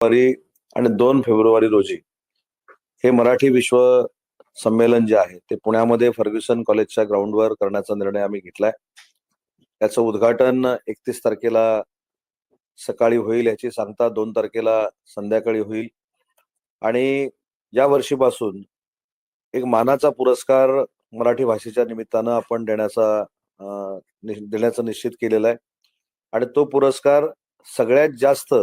February आणि दोन February रोजी हे मराठी विश्व संमेलन जे आहे ते पुण्यामध्ये फर्ग्युसन कॉलेजच्या ग्राउंडवर करण्याचा निर्णय आम्ही घेतलाय. त्याचं उद्घाटन एकतीस तारखेला सकाळी होईल याची सांगता दोन तारखेला संध्याकाळी होईल. आणि या वर्षीपासून एक मानाचा पुरस्कार मराठी भाषेच्या निमित्तानं आपण देण्याचा देण्याचं निश्चित केलेलं आहे. आणि तो पुरस्कार सगळ्यात जास्त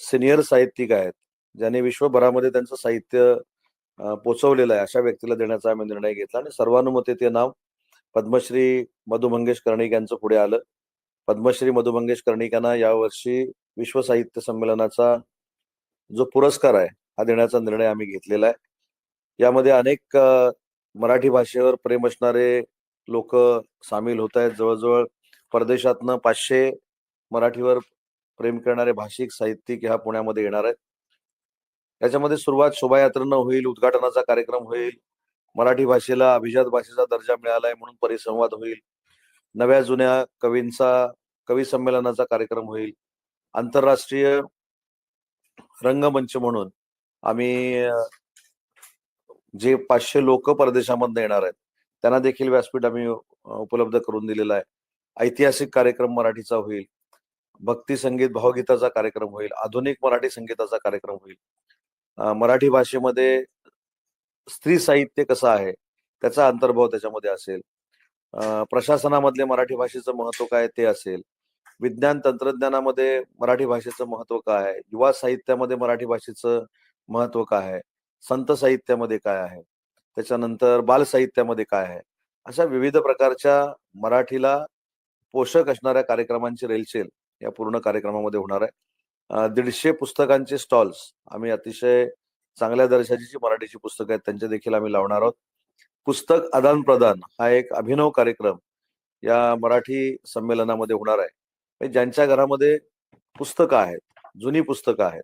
सिनियर साहित्यिक आहेत ज्यांनी विश्वभरामध्ये त्यांचं साहित्य पोचवलेलं आहे अशा व्यक्तीला देण्याचा आम्ही निर्णय घेतला आणि सर्वानुमते ते नाव पद्मश्री मधु मंगेश कर्णिक यांचं पुढे आलं. पद्मश्री मधु मंगेश कर्णिक यांना यावर्षी विश्व साहित्य संमेलनाचा जो पुरस्कार आहे हा देण्याचा निर्णय आम्ही घेतलेला आहे. यामध्ये अनेक मराठी भाषेवर प्रेम असणारे लोक सामील होत आहेत. जवळजवळ परदेशातनं पाचशे मराठीवर प्रेम करणारे भाषिक साहित्यिक ह्या पुण्यामध्ये येणार आहेत. याच्यामध्ये सुरुवात शोभायात्रेनं होईल उद्घाटनाचा कार्यक्रम होईल मराठी भाषेला अभिजात भाषेचा दर्जा मिळालाय म्हणून परिसंवाद होईल. नव्या जुन्या कवींचा कवी संमेलनाचा कार्यक्रम होईल. आंतरराष्ट्रीय रंगमंच म्हणून आम्ही जे पाचशे लोक परदेशामधनं येणार आहेत त्यांना देखील व्यासपीठ आम्ही उपलब्ध करून दिलेलं आहे. ऐतिहासिक कार्यक्रम मराठीचा होईल. भक्ती संगीत भावगीताचा कार्यक्रम होईल आधुनिक मराठी संगीताचा कार्यक्रम होईल. मराठी भाषेमध्ये स्त्री साहित्य कसं आहे त्याचा अंतर्भाव त्याच्यामध्ये असेल. प्रशासनामधले मराठी भाषेचं महत्त्व काय ते असेल. विज्ञान तंत्रज्ञानामध्ये मराठी भाषेचं महत्त्व काय आहे युवा साहित्यामध्ये मराठी भाषेचं महत्त्व काय आहे संत साहित्यामध्ये काय आहे त्याच्यानंतर बाल साहित्यामध्ये काय आहे अशा विविध प्रकारच्या मराठीला पोषक असणाऱ्या कार्यक्रमांची रेलचेल या पूर्ण कार्यक्रमामध्ये होणार आहे. दीडशे पुस्तकांचे स्टॉल्स आम्ही अतिशय चांगल्या दर्जाची जी मराठीची पुस्तकं आहेत त्यांचे देखील आम्ही लावणार आहोत. पुस्तक आदान प्रदान हा एक अभिनव कार्यक्रम या मराठी संमेलनामध्ये होणार आहे. म्हणजे ज्यांच्या घरामध्ये पुस्तकं आहेत जुनी पुस्तकं आहेत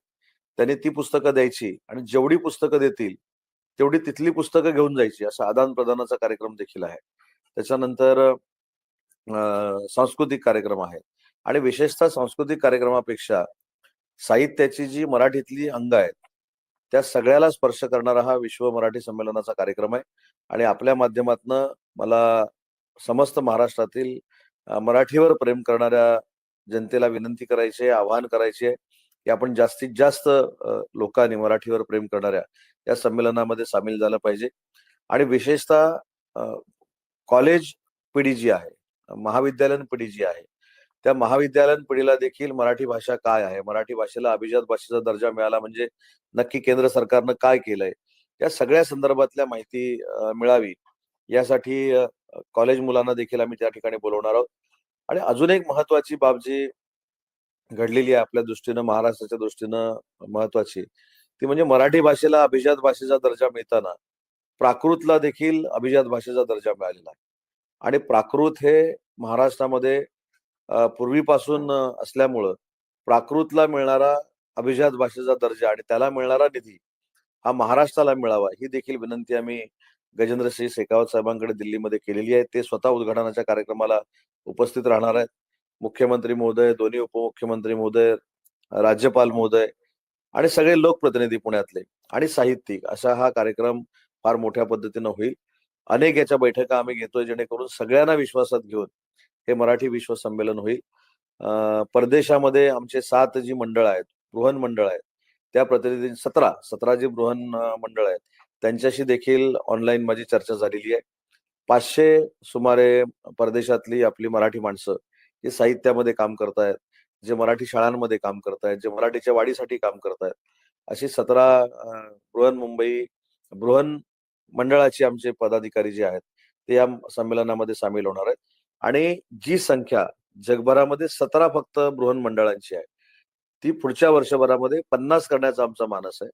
त्यांनी ती पुस्तकं द्यायची आणि जेवढी पुस्तकं देतील तेवढी तिथली पुस्तकं घेऊन जायची असा आदान प्रदानाचा कार्यक्रम देखील आहे. त्याच्यानंतर अं, सांस्कृतिक कार्यक्रम आहेत आणि विशेषतः सांस्कृतिक कार्यक्रमापेक्षा साहित्याची जी मराठीतली अंग आहेत त्या सगळ्याला स्पर्श करणारा हा विश्व मराठी संमेलनाचा कार्यक्रम आहे. आणि आपल्या माध्यमातनं मला समस्त महाराष्ट्रातील मराठीवर प्रेम करणाऱ्या जनतेला विनंती करायची आहे आवाहन करायचे आहे की आपण जास्तीत जास्त लोकांनी मराठीवर प्रेम करणाऱ्या या संमेलनामध्ये सामील झालं पाहिजे. आणि विशेषतः कॉलेज पिढी जी आहे महाविद्यालयीन पिढी जी आहे. त्या महाविद्यालयीन पिढीला देखील मराठी भाषा काय आहे? मराठी भाषेला अभिजात भाषेचा दर्जा मिळाला म्हणजे नक्की केंद्र सरकारनं काय केलंय? या सगळ्या संदर्भातल्या माहिती मिळावी यासाठी कॉलेज मुलांना देखील आम्ही त्या ठिकाणी बोलवणार आहोत. आणि अजून एक महत्वाची बाब जी घडलेली आहे आपल्या दृष्टीनं महाराष्ट्राच्या दृष्टीनं महत्वाची ती म्हणजे मराठी भाषेला अभिजात भाषेचा दर्जा मिळताना प्राकृतला देखील अभिजात भाषेचा दर्जा मिळालेला आहे. आणि प्राकृत हे महाराष्ट्रामध्ये पूर्वीपासून असल्यामुळं प्राकृतला मिळणारा अभिजात भाषेचा दर्जा आणि त्याला मिळणारा निधी हा महाराष्ट्राला मिळावा ही देखील विनंती आम्ही गजेंद्रसिंह शेखावत साहेबांकडे दिल्लीमध्ये केलेली आहे. ते स्वतः उद्घाटनाच्या कार्यक्रमाला उपस्थित राहणार आहेत. मुख्यमंत्री महोदय दोन्ही उपमुख्यमंत्री महोदय राज्यपाल महोदय आणि सगळे लोकप्रतिनिधी पुण्यातले आणि साहित्यिक असा हा कार्यक्रम फार मोठ्या पद्धतीनं होईल. अनेक याच्या बैठका आम्ही घेतोय जेणेकरून सगळ्यांना विश्वासात घेऊन हे मराठी विश्व संमेलन होईल. परदेशामध्ये आमचे सात जी मंडळ आहेत बृहन मंडळ आहेत त्या प्रतिनिधी सतरा सतरा जी बृहन मंडळ आहेत. त्यांच्याशी देखील ऑनलाईन माझी चर्चा झालेली आहे. पाचशे सुमारे परदेशातली आपली मराठी माणसं ही साहित्यामध्ये काम करतायत जे मराठी शाळांमध्ये काम करतायत जे मराठीच्या वाढीसाठी काम करतायत. अशी सतरा बृहन मुंबई बृहन मंडळाचे आमचे पदाधिकारी जे आहेत ते या संमेलनामध्ये सामील होणार आहेत. आणि जी संख्या जगभरामध्ये सतरा फक्त बृहन मंडळांची आहे ती पुढच्या वर्षभरामध्ये पन्नास करण्याचा आमचा मानस आहे.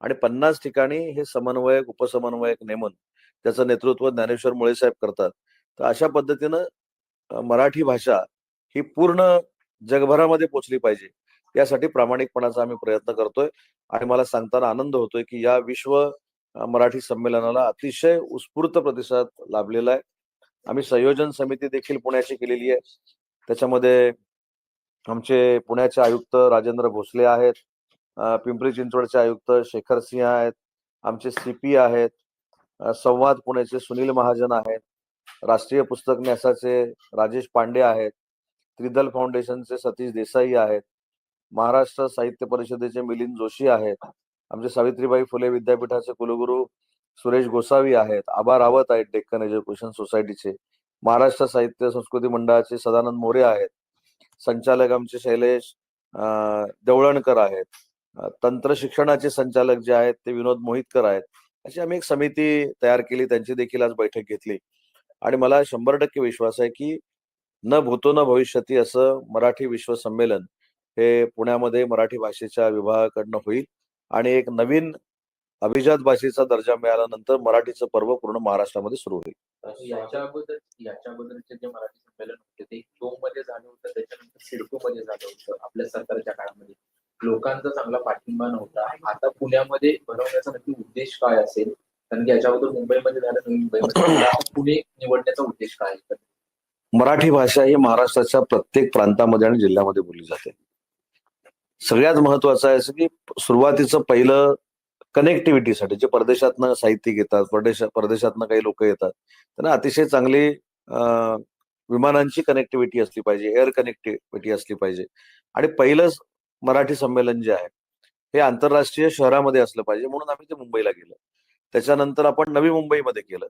आणि पन्नास ठिकाणी हे समन्वयक उपसमन्वयक नेमून त्याचं नेतृत्व ज्ञानेश्वर मुळे साहेब करतात. तर अशा पद्धतीनं मराठी भाषा ही पूर्ण जगभरामध्ये पोचली पाहिजे. यासाठी प्रामाणिकपणाचा आम्ही प्रयत्न करतोय. आणि मला सांगताना आनंद होतोय की या विश्व मराठी संमेलनाला अतिशय उत्स्फूर्त प्रतिसाद लाभलेला आहे. आम्ही संयोजन समिती देखील पुण्याची केलेली आहे. त्याच्यामध्ये आमचे पुण्याचे आयुक्त राजेंद्र भोसले आहेत पिंपरी चिंचवडचे आयुक्त शेखर सिंह आहेत आमचे सीपी आहेत संवाद पुण्याचे सुनील महाजन आहेत राष्ट्रीय पुस्तक न्यासाचे राजेश पांडे आहेत त्रिदल फाउंडेशनचे सतीश देसाई आहेत महाराष्ट्र साहित्य परिषदेचे मिलिंद जोशी आहेत आमचे सावित्रीबाई फुले विद्यापीठाचे कुलगुरू सुरेश गोसावी आहेत आबा रावत आहेत डेक्कन एज्युकेशन सोसायटीचे महाराष्ट्र साहित्य संस्कृती मंडळाचे सदानंद मोरे आहेत संचालक आमचे शैलेश देवळणकर आहेत तंत्र शिक्षणाचे संचालक जे आहेत ते विनोद मोहितकर आहेत अशी आम्ही एक समिती तयार केली त्यांची देखील आज बैठक घेतली. आणि मला शंभर टक्के विश्वास आहे की न भूतो न भविष्यती असं मराठी विश्व संमेलन हे पुण्यामध्ये मराठी भाषेच्या विभागाकडनं होईल आणि एक नवीन अभिजात भाषेचा दर्जा मिळाल्यानंतर मराठीचं पर्व पूर्ण महाराष्ट्रामध्ये सुरू होईल. याच्या अगोदर याच्या अगोदरचे जे मराठी संमेलन होते ते मध्ये झालं होतं त्याच्यानंतर सिडको मध्ये झालं होतं आपल्या सरकारच्या काळामध्ये. लोकांचा चांगला पाठिंबा नव्हता. आता पुण्यामध्ये भरवण्याचा नक्की उद्देश काय असेल? कारण की याच्या अगोदर मुंबईमध्ये झालं नवी मुंबईमध्ये पुणे निवडण्याचा उद्देश काय मराठी भाषा ही महाराष्ट्राच्या प्रत्येक प्रांतामध्ये आणि जिल्ह्यामध्ये बोलली जाते. सगळ्यात महत्वाचं आहे की सुरुवातीचं पहिलं कनेक्टिव्हिटीसाठी जे परदेशातनं साहित्यिक येतात परदेश परदेशातनं काही लोक येतात त्यांना अतिशय चांगली विमानांची कनेक्टिव्हिटी असली पाहिजे एअर कनेक्टिव्हिटी असली पाहिजे. आणि पहिलंच मराठी संमेलन जे आहे हे आंतरराष्ट्रीय शहरामध्ये असलं पाहिजे म्हणून आम्ही ते मुंबईला गेलो. त्याच्यानंतर आपण नवी मुंबईमध्ये केलं.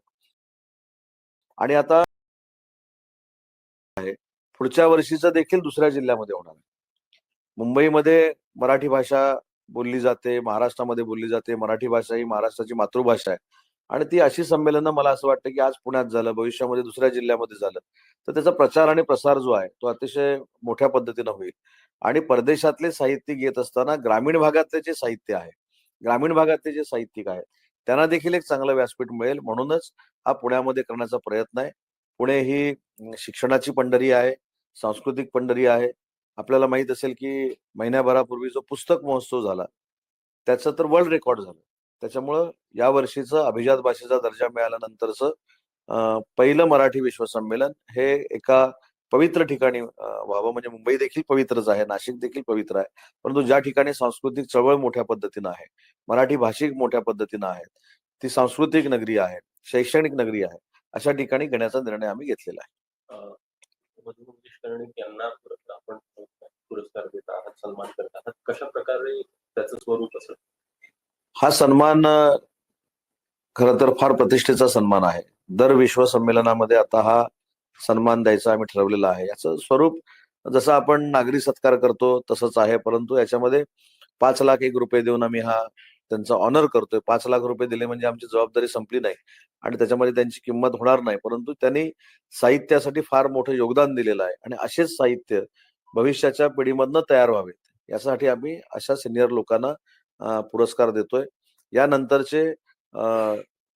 आणि आता पुढच्या वर्षीचं देखील दुसऱ्या जिल्ह्यामध्ये होणार आहे. मुंबईमध्ये मराठी भाषा बोलली जाते महाराष्ट्रामध्ये बोलली जाते मराठी भाषा ही महाराष्ट्राची मातृभाषा आहे. आणि ती अशी संमेलनं मला असं वाटतं की आज पुण्यात झालं भविष्यामध्ये दुसऱ्या जिल्ह्यामध्ये झालं तर त्याचा प्रचार आणि प्रसार जो आहे तो अतिशय मोठ्या पद्धतीनं होईल. आणि परदेशातले साहित्यिक येत असताना ग्रामीण भागातले जे साहित्य आहे ग्रामीण भागातले जे साहित्यिक आहेत त्यांना देखील एक चांगलं व्यासपीठ मिळेल. म्हणूनच हा पुण्यामध्ये करण्याचा प्रयत्न आहे. पुणे ही शिक्षणाची पंढरी आहे सांस्कृतिक पंढरी आहे आपल्याला माहीत असेल की महिन्याभरापूर्वी जो पुस्तक महोत्सव झाला त्याचं तर वर्ल्ड रेकॉर्ड झालं. त्याच्यामुळं या वर्षीचं अभिजात भाषेचा दर्जा मिळाल्यानंतरचं पहिलं मराठी विश्व संमेलन हे एका पवित्र ठिकाणी व्हावं. म्हणजे मुंबई देखील पवित्रच आहे नाशिक देखील पवित्र आहे. परंतु ज्या ठिकाणी सांस्कृतिक चळवळ मोठ्या पद्धतीनं आहे मराठी भाषिक मोठ्या पद्धतीनं आहे ती सांस्कृतिक नगरी आहे शैक्षणिक नगरी आहे अशा ठिकाणी घेण्याचा निर्णय आम्ही घेतलेला आहे. अ, यांना आपण पुरस्कार देत आहात सन्मान करत आहात. कशा प्रकारे त्याचं स्वरूप असत हा सन्मान खर तर फार प्रतिष्ठेचा सन्मान आहे. दर विश्व संमेलनामध्ये आता हा सन्मान द्यायचा आम्ही ठरवलेला आहे. याचं स्वरूप जसं आपण नागरी सत्कार करतो तसंच आहे परंतु याच्यामध्ये पाच लाख एक रुपये देऊन आम्ही हा त्यांचा ऑनर करतोय. पाच लाख रुपये दिले म्हणजे आमची जबाबदारी संपली नाही आणि त्याच्यामध्ये त्यांची किंमत होणार नाही. परंतु त्यांनी साहित्यासाठी फार मोठं योगदान दिलेलं आहे आणि असेच साहित्य भविष्याच्या पिढीमधनं तयार व्हावेत. यासाठी आम्ही अशा सिनियर लोकांना पुरस्कार देतोय. यानंतरचे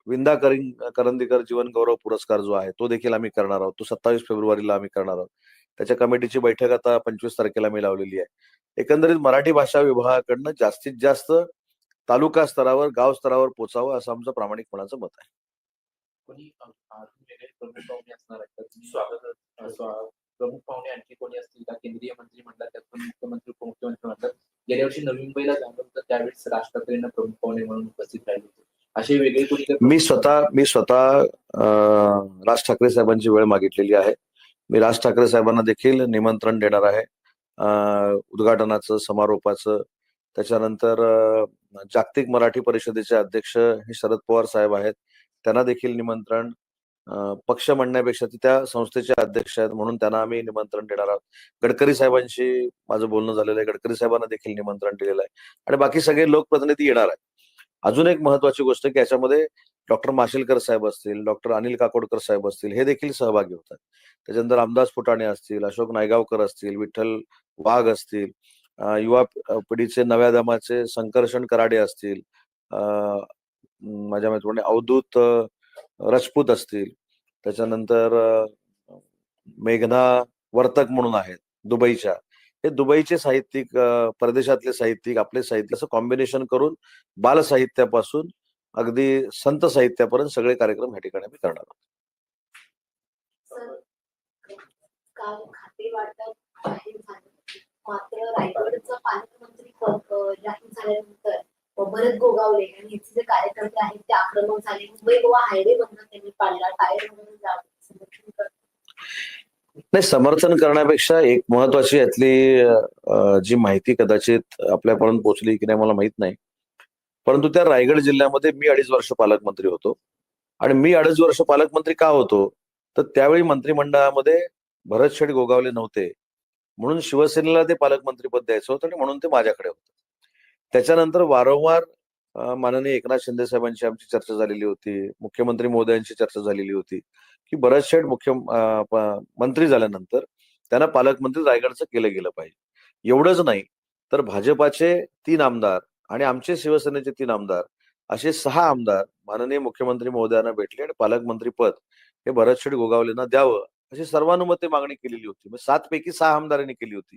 विंदा करिंग करंदीकर जीवन गौरव पुरस्कार जो आहे तो देखील आम्ही करणार आहोत. तो सत्तावीस फेब्रुवारीला आम्ही करणार आहोत. त्याच्या कमिटीची बैठक आता पंचवीस तारखेला मी लावलेली आहे. एकंदरीत मराठी भाषा विभागाकडनं जास्तीत जास्त तालुका स्तरावर गाव स्तरावर पोचावं असं आमचं प्रामाणिकपणाचं मत आहे? प्रमुख पाहुणे आणखी कोणी असतील का? केंद्रीय मंत्री मंडळात पण मुख्यमंत्री उपमुख्यमंत्री म्हणतात गेल्या वर्षी नवी मुंबईला झालं होतं त्यावेळेस राज ठाकरेंना प्रमुख पाहुणे म्हणून उपस्थित राहिले होते. असे वेगळे कोणी मी स्वतः मी स्वतः राज ठाकरे साहेबांची वेळ मागितलेली आहे. मी राज ठाकरे साहेबांना देखील निमंत्रण देणार आहे. उद्घाटनाचं समारोपाचं त्याच्यानंतर जागतिक मराठी परिषदेचे अध्यक्ष हे शरद पवार साहेब आहेत. त्यांना देखील निमंत्रण पक्ष म्हणण्यापेक्षा ते त्या संस्थेचे अध्यक्ष आहेत म्हणून त्यांना आम्ही निमंत्रण देणार आहोत. गडकरी साहेबांशी माझं बोलणं झालेलं आहे. गडकरी साहेबांना देखील निमंत्रण दिलेलं आहे. आणि बाकी सगळे लोकप्रतिनिधी येणार आहेत. अजून एक महत्वाची गोष्ट की याच्यामध्ये डॉक्टर माशेलकर साहेब असतील डॉक्टर अनिल काकोडकर साहेब असतील हे देखील सहभागी होतात. त्याच्यानंतर रामदास फुटाणे असतील अशोक नायगावकर असतील विठ्ठल वाघ असतील युवा पिढीचे नव्या दमाचे संकर्षण कराडे असतील. अं, माझ्या माहितीप्रमाणे म्हणजे अवधूत राजपूत असतील. त्याच्यानंतर मेघना वर्तक म्हणून आहेत दुबईच्या. हे दुबईचे साहित्यिक परदेशातले साहित्यिक आपले साहित्य असं कॉम्बिनेशन करून बाल साहित्यापासून अगदी संत साहित्यापर्यंत सगळे कार्यक्रम या ठिकाणी आम्ही करणार आहोत. मात्र रायगडचं पालकमंत्री पद जाहीर झाल्यानंतर भरत गोगावले आणि याचे जे कार्यकर्ते आहेत ते आक्रमक झाले. मुंबई गोवा हायवे बंद त्यांनी पाडला. टायर म्हणून जाऊन समर्थन करत नाही समर्थन करण्यापेक्षा एक महत्वाची यातली जी माहिती कदाचित आपल्यापर्यंत पोहोचली की नाही मला माहीत नाही. परंतु त्या रायगड जिल्ह्यामध्ये मी अडीच वर्ष पालकमंत्री होतो. आणि मी अडीच वर्ष पालकमंत्री का होतो? तर त्यावेळी मंत्रिमंडळामध्ये भरत शेठ गोगावले नव्हते. म्हणून शिवसेनेला ते पालकमंत्रीपद द्यायचं होतं आणि म्हणून ते माझ्याकडे होतं. त्याच्यानंतर वारंवार माननीय एकनाथ शिंदे साहेबांची आमची चर्चा झालेली होती मुख्यमंत्री मोदयांची चर्चा झालेली होती की भरत शेठ मुख्य मंत्री झाल्यानंतर त्यांना पालकमंत्री रायगडचं केलं गेलं पाहिजे. एवढंच नाही तर भाजपाचे तीन आमदार आणि आमचे शिवसेनेचे तीन आमदार असे सहा आमदार माननीय मुख्यमंत्री महोदयांना भेटले आणि पालकमंत्री पद हे भरत शेठ गोगावलेंना द्यावं अशी सर्वानुमते मागणी केलेली होती. म्हणजे सात पैकी सहा आमदारांनी केली होती.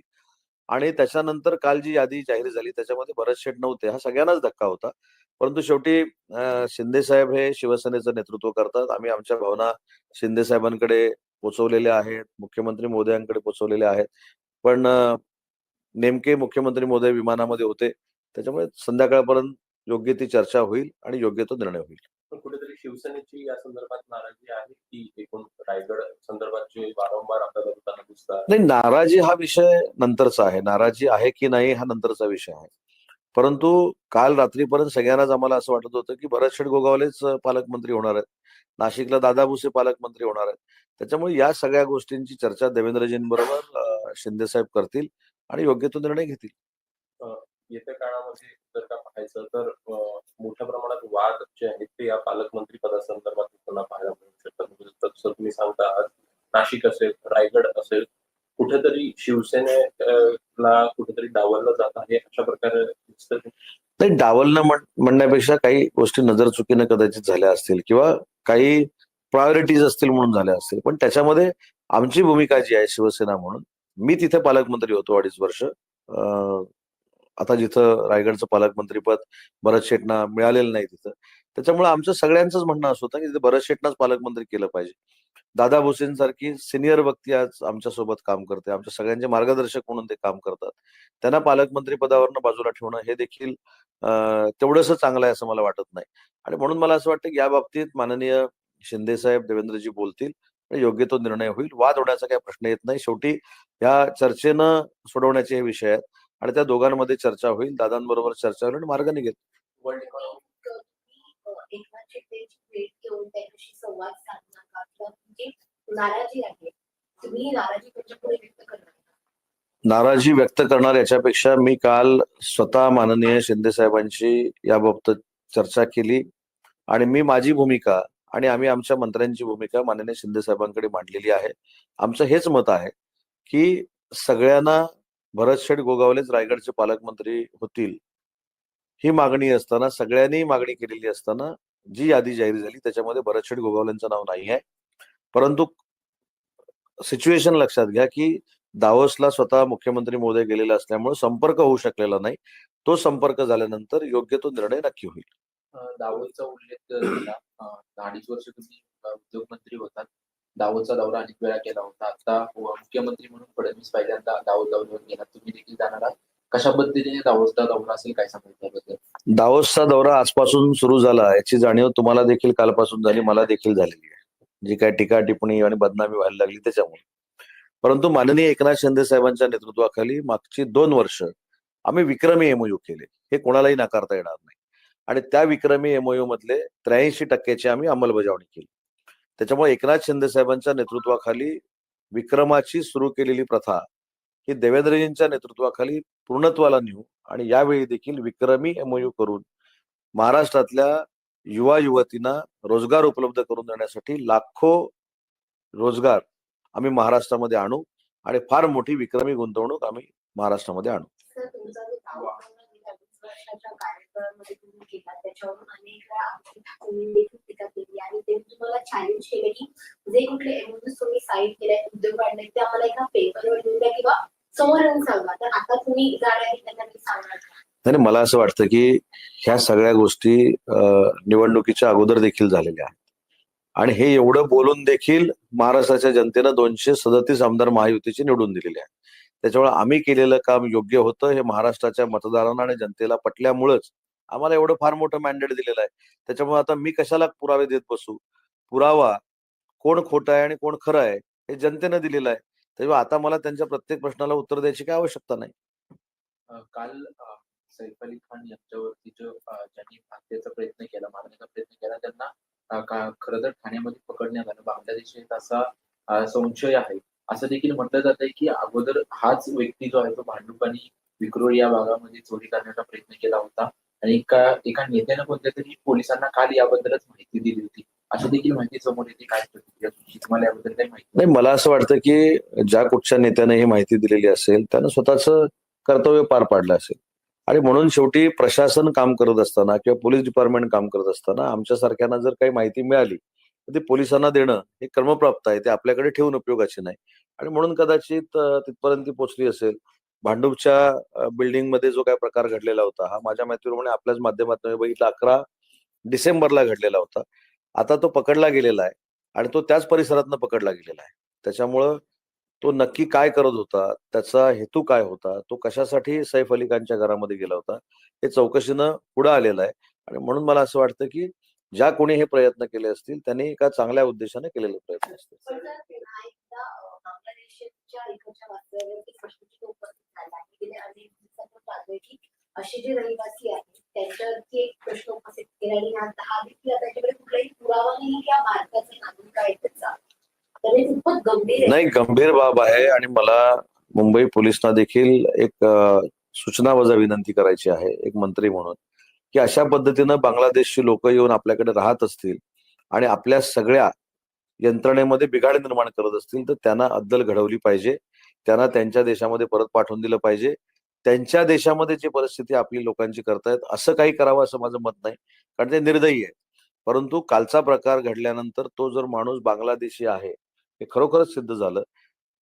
आणि त्याच्यानंतर काल जी यादी जाहीर झाली त्याच्यामध्ये भरत शेठ नव्हते. हा सगळ्यांनाच धक्का होता. परंतु शेवटी शिंदे साहेब हे शिवसेनेचं नेतृत्व करतात. आम्ही आमच्या भावना शिंदे साहेबांकडे पोचवलेल्या आहेत. मुख्यमंत्री मोदयांकडे पोचवलेल्या आहेत. पण नेमके मुख्यमंत्री मोदय विमानामध्ये होते. त्याच्यामुळे संध्याकाळपर्यंत योग्य ती चर्चा होईल आणि योग्य तो निर्णय होईल. पण कुठेतरी शिवसेनेची या संदर्भात नाराजी आहे की एकूण रायगड संदर्भात वारंवार आपल्याला होताना दिसतात? नाही नाराजी हा विषय नंतरचा आहे. नाराजी आहे की नाही हा नंतरचा विषय आहे. परंतु काल रात्रीपर्यंत सगळ्यांनाच आम्हाला असं वाटत होतं की भरत शेठ गोगावलेच पालकमंत्री होणार आहेत. नाशिकला दादा भुसे पालकमंत्री होणार आहेत. त्याच्यामुळे या सगळ्या गोष्टींची चर्चा देवेंद्रजींबरोबर अं, शिंदे साहेब करतील आणि योग्य तो निर्णय घेतील. येत्या काळामध्ये जर का पाहायचं तर मोठ्या प्रमाणात वाद जे आहेत ते या पालकमंत्री पदासंदर्भात होताना पाहायला मिळू शकतात. म्हणजे जसं तुम्ही सांगता आहात नाशिक असेल रायगड असेल कुठेतरी शिवसेनेला कुठेतरी डावललं जात आहे अशा प्रकारे दिसतं नाही डावलणं म्हण- म्हणण्यापेक्षा काही गोष्टी नजर चुकीनं कदाचित झाल्या असतील किंवा काही प्रायोरिटीज असतील म्हणून झाल्या असतील. पण त्याच्यामध्ये आमची भूमिका जी आहे शिवसेना म्हणून मी तिथे पालकमंत्री होतो अडीच वर्ष. आता जिथं रायगडचं पालकमंत्रीपद भरत शेटना मिळालेलं नाही तिथं. त्याच्यामुळे आमचं सगळ्यांचंच म्हणणं असं होतं की तिथे भरत शेटनाच पालकमंत्री केलं पाहिजे. दादा भुसेंसारखी सिनियर व्यक्ती आज आमच्यासोबत काम करते. आमच्या सगळ्यांचे मार्गदर्शक म्हणून ते काम करतात. त्यांना पालकमंत्री पदावरनं बाजूला ठेवणं हे देखील तेवढंसं चांगलं आहे असं मला वाटत नाही. आणि म्हणून मला असं वाटतं की या बाबतीत माननीय शिंदे साहेब देवेंद्रजी बोलतील आणि योग्य तो निर्णय होईल. वाद होण्याचा काही प्रश्न येत नाही. शेवटी या चर्चेनं सोडवण्याचे हे विषय आहेत. आणि त्या दोघांमध्ये चर्चा होईल दादांबरोबर चर्चा होईल आणि मार्ग निघेल करणार का? नाराजी व्यक्त करणार याच्यापेक्षा मी काल स्वतः माननीय शिंदे साहेबांशी याबाबत चर्चा केली. आणि मी माझी भूमिका आणि आम्ही आमच्या मंत्र्यांची भूमिका माननीय शिंदे साहेबांकडे मांडलेली आहे. आमचं हेच मत आहे की सगळ्यांना भरत शेठ गोगावलेच रायगडचे पालकमंत्री होतील. ही मागणी असताना सगळ्यांनी मागणी केलेली असताना जी यादी जाहीर झाली त्याच्यामध्ये भरत शेठ गोगावलेंचं नाव नाही आहे. परंतु सिच्युएशन लक्षात घ्या की दावोसला स्वतः मुख्यमंत्री मोदय गेलेला असल्यामुळे संपर्क होऊ शकलेला नाही. तो संपर्क झाल्यानंतर योग्य तो निर्णय नक्की होईल. दावसचा उल्लेख अडीच वर्ष तुम्ही उद्योगमंत्री होतात. दावोदचा दौरा अनेक वेळा केला होता. आता मुख्यमंत्री म्हणून फडणवीस पहिल्यांदा दाऊद दौऱ्यावर गेला. तुम्ही देखील जाणार आहात. कशा पद्धतीने दाऊदचा दौरा असेल काय सांगाल त्याबद्दल? दौरा आजपासून सुरू झाला याची जाणीव तुम्हाला देखील कालपासून झाली मला देखील झालेली आहे. जी काय टीका टिप्पणी आणि बदनामी व्हायला लागली त्याच्यामुळे. परंतु माननीय एकनाथ शिंदे साहेबांच्या नेतृत्वाखाली मागची दोन वर्ष आम्ही विक्रमी एमओयू केले. हे कोणालाही नाकारता येणार नाही. आणि त्या विक्रमी एमओयू मधले त्र्याऐंशी टक्क्याची आम्ही अंमलबजावणी केली. त्याच्यामुळे एकनाथ शिंदे साहेबांच्या नेतृत्वाखाली विक्रमाची सुरू केलेली प्रथा ही देवेंद्रजींच्या नेतृत्वाखाली पूर्णत्वाला नेऊ आणि यावेळी देखील विक्रमी एमओयू करून महाराष्ट्रातल्या युवा युवतींना रोजगार उपलब्ध करून देण्यासाठी लाखो रोजगार आम्ही महाराष्ट्रामध्ये आणू आणि फार मोठी विक्रमी गुंतवणूक आम्ही महाराष्ट्रामध्ये आणू. सर तुम्ही केला त्याच्यावरून अनेक वेळा देखील टीका केली आणि तुम्हाला चॅलेंज केलं की जे कुठले म्हणजे तुम्ही केले उद्योग वाढले ते आम्हाला एका पेपरवर लिहून द्या किंवा समोर येऊन सांगा. तर आता तुम्ही जाणार त्यांना मी सांगणार मला असं वाटतं की ह्या सगळ्या गोष्टी अं, निवडणुकीच्या अगोदर देखील झालेल्या आहेत. आणि हे एवढं बोलून देखील महाराष्ट्राच्या जनतेनं दोनशे सदतीस आमदार महायुतीचे निवडून दिलेले आहेत. त्याच्यामुळे आम्ही केलेलं काम योग्य होतं हे महाराष्ट्राच्या मतदारांना आणि जनतेला पटल्यामुळेच आम्हाला एवढं फार मोठं मॅन्डेट दिलेलं आहे. त्याच्यामुळे आता मी कशाला पुरावे देत बसू? पुरावा कोण खोटं आहे आणि कोण खरं आहे हे जनतेनं दिलेलं आहे. तेव्हा आता मला त्यांच्या प्रत्येक प्रश्नाला उत्तर द्यायची काय आवश्यकता नाही. काल सैफ अली खान यांच्यावरती जो ज्यांनी हत्येचा प्रयत्न केला मारण्याचा प्रयत्न केला त्यांना खरं तर ठाण्यामध्ये पकडण्यात आलं. बांगलादेश असा संशय आहे. असं देखील म्हटलं जात आहे की अगोदर हाच व्यक्ती जो आहे तो भांडुपानी विक्रोळी या भागामध्ये चोरी करण्याचा प्रयत्न केला होता. आणि एका एका नेत्यानं कोणत्या तरी पोलिसांना काल याबद्दलच माहिती दिली होती. अशी देखील माहिती समोर येते काय प्रतिक्रिया तुम्हाला याबद्दल काही माहिती नाही मला असं वाटतं की ज्या कुठच्या नेत्याने ही माहिती दिलेली असेल त्यानं स्वतःच कर्तव्य पार पाडलं असेल. आणि म्हणून शेवटी प्रशासन काम करत असताना किंवा पोलीस डिपार्टमेंट काम करत असताना आमच्या सारख्यांना जर काही माहिती मिळाली तर ती पोलिसांना देणं हे कर्मप्राप्त आहे. ते आपल्याकडे ठेवून उपयोगाचे नाही. आणि म्हणून कदाचित तिथपर्यंत ती पोचली असेल. भांडूपच्या बिल्डिंगमध्ये जो काही प्रकार घडलेला होता हा माझ्या माहितीप्रमाणे आपल्याच माध्यमातून मी बघितला अकरा डिसेंबरला घडलेला होता. आता तो पकडला गेलेला आहे आणि तो त्याच परिसरातनं पकडला गेलेला आहे. त्याच्यामुळं तो नक्की काय करत होता त्याचा हेतू काय होता तो कशासाठी सैफ अली खानच्या घरामध्ये गेला होता हे चौकशीनं पुढे आलेलं आहे. आणि म्हणून मला असं वाटतं की ज्या कोणी हे प्रयत्न केले असतील त्यांनी एका चांगल्या उद्देशाने केलेले प्रयत्न असतील. पण जर पुन्हा आहे असे जे रहिवासी आहेत त्यांच्यावरती एक प्रश्न उपस्थित केला आणि हा देखील आता त्याच्याकडे कुठलाही पुरावा नाही या हा नागरिक आहे तर हे खूपच गंभीर नाही गंभीर बाब आहे आणि मला मुंबई पोलिसांना देखील एक सूचना वजा विनंती करायची आहे एक मंत्री म्हणून की अशा पद्धतीनं बांगलादेशची लोक येऊन आपल्याकडे राहत असतील आणि आपल्या सगळ्या यंत्रणेमध्ये बिघाड निर्माण करत असतील तर त्यांना अद्दल घडवली पाहिजे. त्यांना त्यांच्या देशामध्ये परत पाठवून दिलं पाहिजे. त्यांच्या देशामध्ये जी परिस्थिती आपली लोकांची करतायत असं काही करावं असं माझं मत नाही. कारण ते निर्दयी आहे परंतु कालचा प्रकार घडल्यानंतर तो जर माणूस बांगलादेशी आहे हे खरोखरच सिद्ध झालं.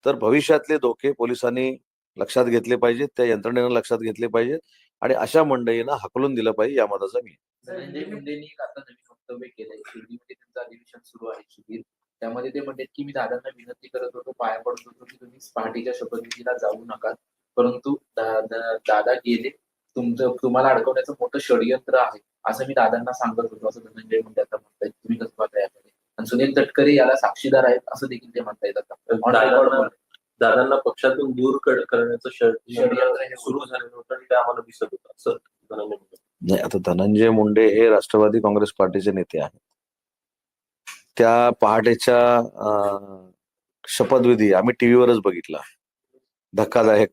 तर भविष्यातले धोके पोलिसांनी लक्षात घेतले पाहिजेत त्या यंत्रणेनं लक्षात घेतले पाहिजेत आणि अशा मंडळींना हकलून दिलं पाहिजे या मताचा मी. त्यामध्ये ते म्हणतात की मी दादांना विनंती करत होतो पाया पडत होतो की तुम्ही पहाटेच्या शपथविधीला जाऊ नका परंतु दा- दा- दादा गेले. तुमचं तुम्हाला अडकवण्याचं मोठं षडयंत्र आहे असं मी दादांना सांगत होतो असं धनंजय मुंडे आता म्हणतायत तुम्ही कसं पाहता याकडे? आणि सुनील तटकरे याला साक्षीदार आहेत असं देखील ते On record दादांना पक्षातून दूर कर- करण्याचं षड- षडयंत्र हे सुरू झालेलं होतं आणि ते आम्हाला दिसत होतं असं धनंजय मुंडे. नाही आता धनंजय मुंडे हे राष्ट्रवादी काँग्रेस पार्टीचे नेते आहेत. त्या पहाटेच्या शपथविधी आम्ही टीव्हीवरच बघितला. धक्कादायक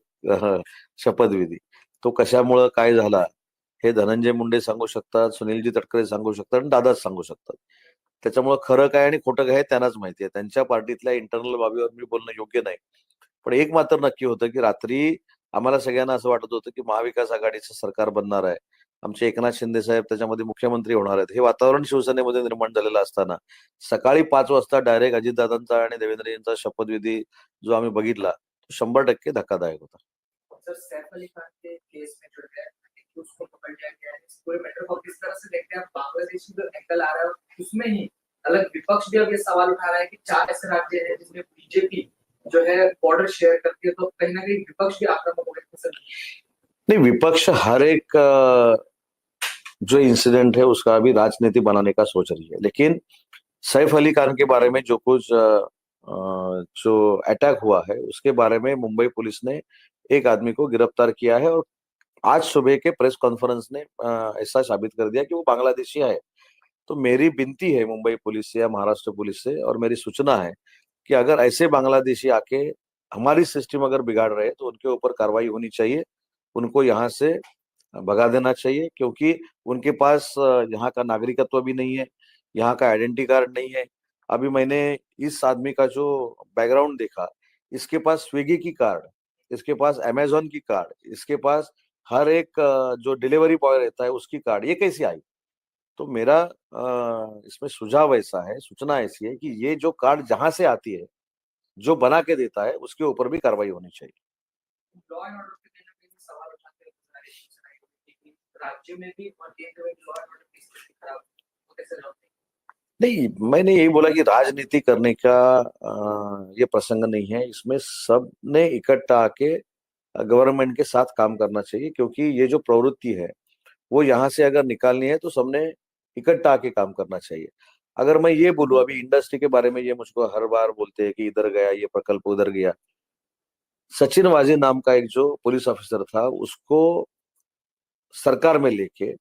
शपथविधी. तो कशामुळं काय झाला हे धनंजय मुंडे सांगू शकतात सुनीलजी तटकरे सांगू शकतात आणि दादाच सांगू शकतात. त्याच्यामुळं खरं काय आणि खोटं काय हे त्यांनाच माहिती आहे. त्यांच्या पार्टीतल्या इंटरनल बाबीवर मी बोलणं योग्य नाही. पण एक मात्र नक्की होतं की रात्री आम्हाला सगळ्यांना असं वाटत होतं की महाविकास आघाडीचं सरकार बनणार आहे. आमचे एकनाथ शिंदे साहेब त्याच्यामध्ये मुख्यमंत्री होणार आहेत. हे वातावरण शिवसेनेमध्ये निर्माण झालेलं असताना सकाळी पाच वाजता डायरेक्ट अजितदादांचा आणि देवेंद्रजींचा शपथविधी जो आम्ही बघितला तो शंभर टक्के धक्कादायक होता. अलग विपक्ष भी अब ये सवाल उठा रहा है कि चार ऐसे राज्य हैं जिसमें बीजेपी जो है बॉर्डर शेयर करती है तो कहीं ना कहीं विपक्ष भी आक्रामक हो गए नहीं विपक्ष हर एक जो इंसिडेंट है, उसका अभी राजनीति बनाने का सोच रही है। लेकिन सैफ अली खान के बारे में जो कुछ जो अटैक हुआ है, उसके बारे में मुंबई पुलिस ने एक आदमी को गिरफ़्तार किया है और आज सुबह के प्रेस कॉन्फ्रेंस ने ऐसा साबित कर दिया कि वो बांग्लादेशी है। तो मेरी विनती है मुंबई पुलिस से या महाराष्ट्र पुलिस से और मेरी सूचना है कि अगर ऐसे बांग्लादेशी आके हमारी सिस्टम अगर बिगाड़ रहे तो उनके ऊपर कार्रवाई होनी चाहिए। उनको यहाँ से भगा देना चाहिए, क्योंकि उनके पास यहाँ का नागरिकत्व भी नहीं है, यहाँ का आइडेंटिटी कार्ड नहीं है। अभी मैंने इस आदमी का जो बैकग्राउंड देखा, इसके पास स्विगी की कार्ड, इसके पास अमेजोन की कार्ड, इसके पास हर एक जो डिलीवरी बॉय रहता है उसकी कार्ड, ये कैसे आई? तो मेरा इसमें सुझाव ऐसा है, सूचना ऐसी है कि ये जो कार्ड जहाँ से आती है, जो बना के देता है, उसके ऊपर भी कार्रवाई होनी चाहिए लॉ एंड ऑर्डर पे कहीं ना कहीं सवाल उठाते हुए नज़र आ रही है सूचना ये कि राज्य में भी और केंद्र में लॉ एंड ऑर्डर की स्थिति खराब वो कैसे रहते नहीं, मैंने यही बोला कि राजनीति करने का ये प्रसंग नहीं है। इसमें सबने इकट्ठा आके गवर्नमेंट के साथ काम करना चाहिए क्योंकि ये जो प्रवृत्ति है, वो यहाँ से अगर निकालनी है तो सबने इकट्ठा आके काम करना चाहिए। अगर मैं ये बोलूँ, अभी इंडस्ट्री के बारे में ये मुझको हर बार बोलते हैं कि इधर गया, ये प्रकल्प उधर गया। सचिन वाजी नाम का एक जो पुलिस ऑफिसर था, उसको सरकार में लेके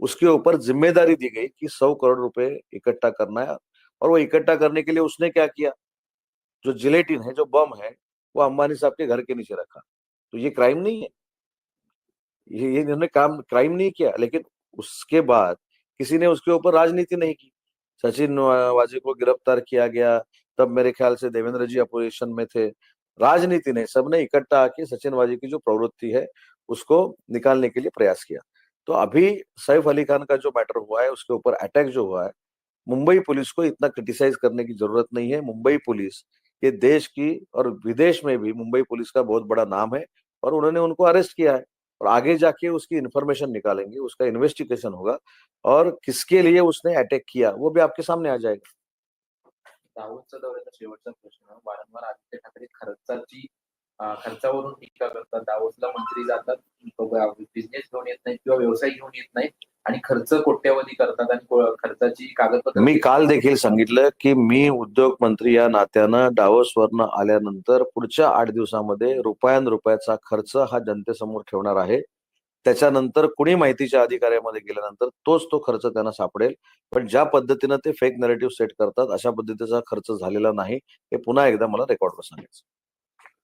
उसके ऊपर ज़िम्मेदारी दी गई कि सौ करोड़ रुपए इकट्ठा करना है। और वो इकट्ठा करने के लिए उसने क्या किया? जो जिलेटिन है, जो बम है, वो अंबानी साहब के घर के नीचे रखा। तो ये क्राइम नहीं है। ये ये इन्होंने काम, क्राइम नहीं किया, लेकिन उसके बाद किसी ने उसके ऊपर राजनीति नहीं की। सचिन वाजी को गिरफ़्तार किया गया, तब मेरे ख्याल से देवेंद्र जी अपोजिशन में थे। राजनीति ने सबने इकट्ठा आके सचिन वाजी की जो प्रवृत्ति है उसको निकालने के लिए प्रयास किया। तो अभी सैफ अली खान का जो मैटर हुआ है, उसके ऊपर अटैक जो हुआ है, मुंबई पुलिस को इतना क्रिटिसाइज करने की ज़रूरत नहीं है। मुंबई पुलिस ये देश की और विदेश में भी मुंबई पुलिस का बहुत बड़ा नाम है और उन्होंने उनको अरेस्ट किया है और आगे जाके उसकी इन्फॉर्मेशन निकालेंगे, उसका इन्वेस्टिगेशन होगा और किसके लिए उसने अटैक किया, वो भी आपके सामने आ जाएगा। दावोदचा दौऱ्याचा शेवटचा प्रश्न, वारंवार आदित्य ठाकरे खर्चाची खर्चावरून टीका करतात. दावोसला मंत्री जातात. बिझनेस घेऊन येत नाहीत किंवा व्यवसाय घेऊन येत नाहीत आणि खर्च कोट्यवधी करतात आणि खर्चाची कागदपत्र मी काल देखील सांगितलं की मी उद्योग मंत्री या नात्यानं डावसवरनं आल्यानंतर पुढच्या आठ दिवसामध्ये रुपयान रुपयाचा खर्च हा जनतेसमोर ठेवणार आहे. त्याच्यानंतर कुणी माहितीच्या अधिकाऱ्यामध्ये गेल्यानंतर तोच तो खर्च त्यांना सापडेल. पण ज्या पद्धतीनं ते फेक नरेटिव्ह सेट करतात अशा पद्धतीचा खर्च झालेला नाही. हे पुन्हा एकदा मला रेकॉर्डवर सांगायचं